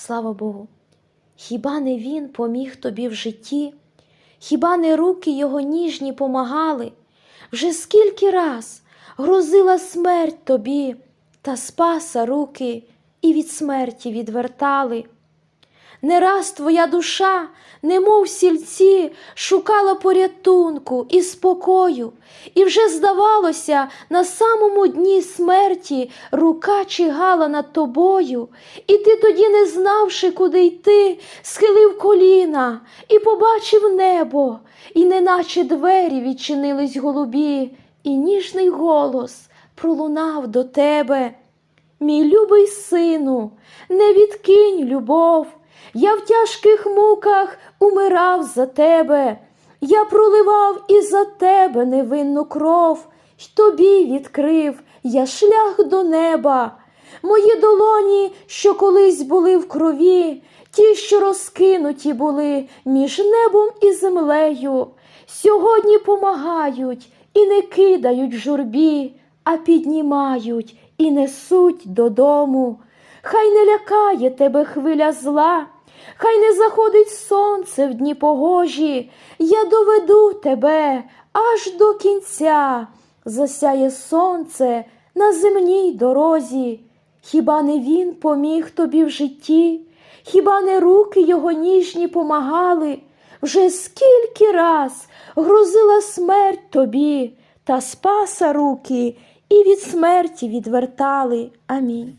Слава Богу. Хіба не він поміг тобі в житті? Хіба не руки його ніжні помагали? Вже скільки раз грозила смерть тобі, та спаса руки і від смерті відвертали. Не раз твоя душа, немов сільці, шукала порятунку і спокою, і вже здавалося, на самому дні смерті рука чигала над тобою, і ти тоді, не знавши, куди йти, схилив коліна і побачив небо, і неначе двері відчинились голубі, і ніжний голос пролунав до тебе. Мій любий сину, не відкинь любов. Я в тяжких муках умирав за тебе, я проливав і за тебе невинну кров, й тобі відкрив я шлях до неба. Мої долоні, що колись були в крові, ті, що розкинуті були між небом і землею, сьогодні помагають і не кидають журбі, а піднімають і несуть додому. Хай не лякає тебе хвиля зла, хай не заходить сонце в дні погожі, я доведу тебе аж до кінця, засяє сонце на земній дорозі. Хіба не він поміг тобі в житті? Хіба не руки його ніжні помагали? Вже скільки раз грузила смерть тобі, та спаса руки і від смерті відвертали. Амінь.